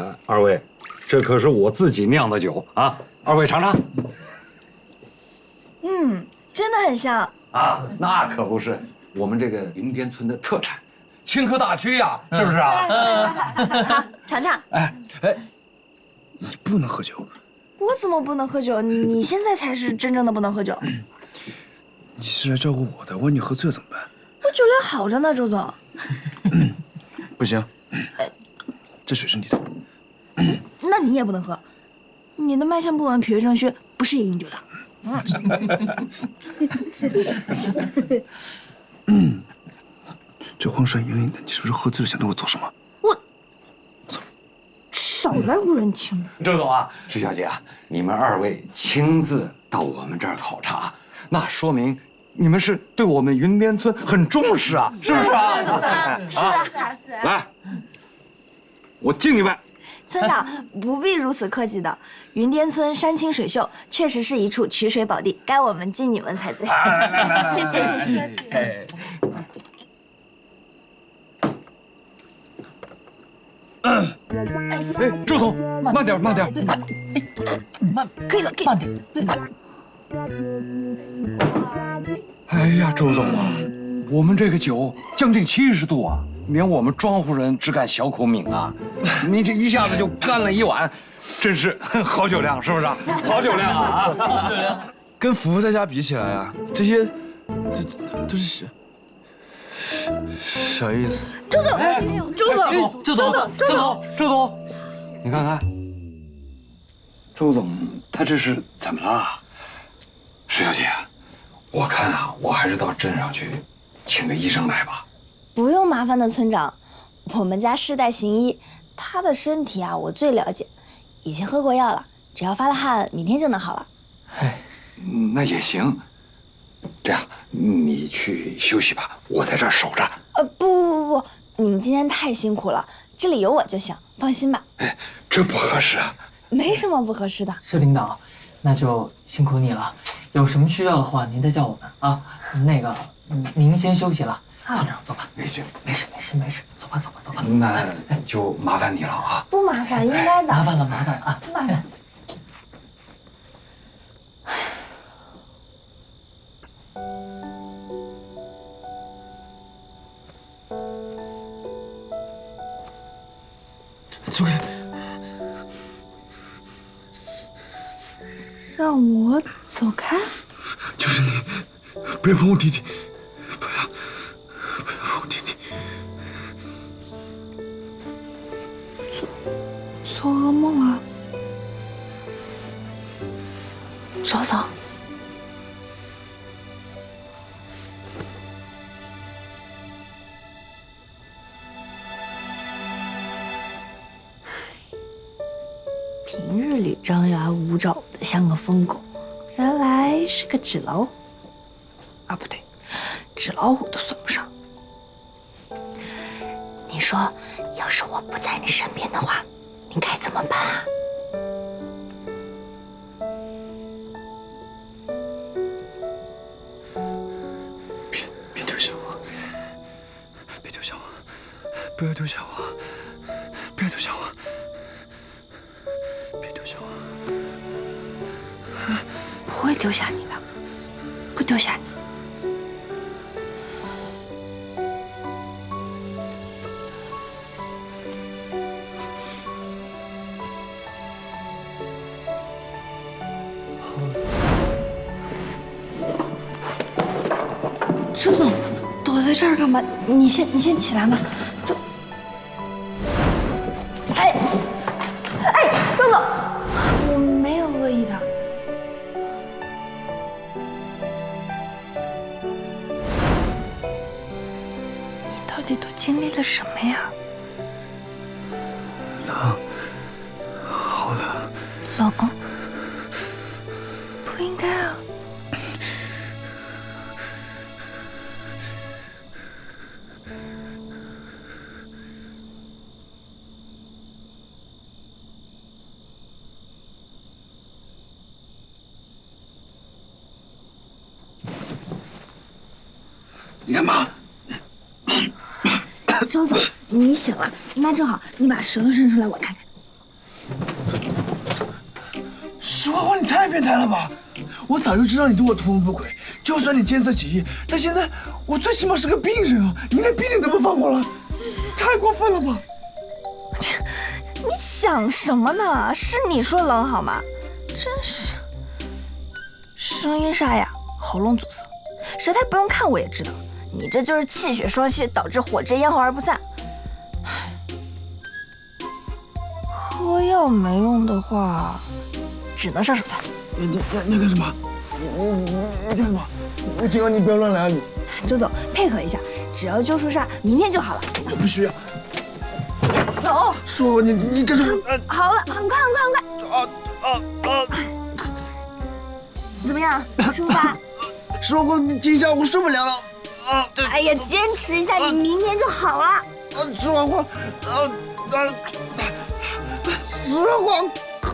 啊，二位，这可是我自己酿的酒啊，二位尝尝。嗯，真的很香。啊，那可不是我们这个云巅村的特产，青稞大曲呀，是不是啊？好，尝尝。哎哎，你不能喝酒，我怎么不能喝酒？你现在才是真正的不能喝酒。你是来照顾我的，万一你喝醉了怎么办？我酒量好着呢，周总。不行，这水是你的。那你也不能喝，你的脉象不稳，脾胃正虚，不是饮酒的。这荒山野岭的，你是不是喝醉了想对我做什么？我少来无人情。周总啊，石小姐啊，你们二位亲自到我们这儿考察，那说明你们是对我们云边村很重视啊，是不是啊？是啊，是啊，是啊。来，我敬你们。村长不必如此客气的，云巅村山清水秀，确实是一处取水宝地，该我们敬你们才对。谢谢谢谢。哎，周总，慢点慢点。可以了，可以。慢点。哎呀，周总啊，我们这个酒将近七十度啊，连我们庄户人只敢小口抿啊，你这一下子就干了一碗，真是好酒量，是不是？好酒量啊！好酒量。跟福福在家比起来啊，这些这都是小小意思。周总，周总，周总，周总，周总，你看看，周总他这是怎么了？石小姐，我看啊，我还是到镇上去请个医生来吧。不用麻烦的，村长，我们家世代行医，他的身体啊，我最了解，已经喝过药了，只要发了汗，明天就能好了。哎，那也行。这样，你去休息吧，我在这儿守着。呃，不不不不，你们今天太辛苦了，这里有我就行，放心吧。哎，这不合适啊。没什么不合适的。是领导，那就辛苦你了。有什么需要的话，您再叫我们啊。那个，您先休息了。村长，走吧。哎，这没事没事没事，走吧走吧走吧。那就麻烦你了啊。不麻烦，应该的。麻烦了麻烦了啊。不麻烦。走开！让我走开？就是你，不要碰我弟弟，做噩梦了，周总。平日里张牙舞爪的像个疯狗，原来是个纸老虎。啊，不对，纸老虎都算不上。你说，要是我不在你身边的话，你该怎么办啊？别别丢下我！别丢下我！不要丢下我！不要丢下我！别丢下我！不会丢下你的，不丢下你。周总，躲在这儿干嘛？你先，你先起来嘛。周，哎，哎，周总，我没有恶意的。你到底都经历了什么呀？冷，好冷。冷？你干嘛？周总，你醒了，那正好，你把舌头伸出来，我看看。石花花，你太变态了吧！我早就知道你对我图谋不轨，就算你见色起意，但现在我最起码是个病人啊！你连病人都不放过了，太过分了吧！你想什么呢？是你说冷好吗？真是，声音沙哑，喉咙阻塞，舌苔不用看我也知道，你这就是气血双虚，导致火之咽喉而不散。唉喝药没用的话，只能上手段。你你你你干什么？你你你干什么？我警告你不要乱来啊！你周总，配合一下，只要救出煞，明天就好了。我不需要。走，石花花，你你干什么？啊好了，很快很快很快，啊啊啊！怎么样？舒服吧？石花花，你这一下我受不了了。哎呀，坚持一下，你明天就好了。啊，石花花，啊啊！石花花。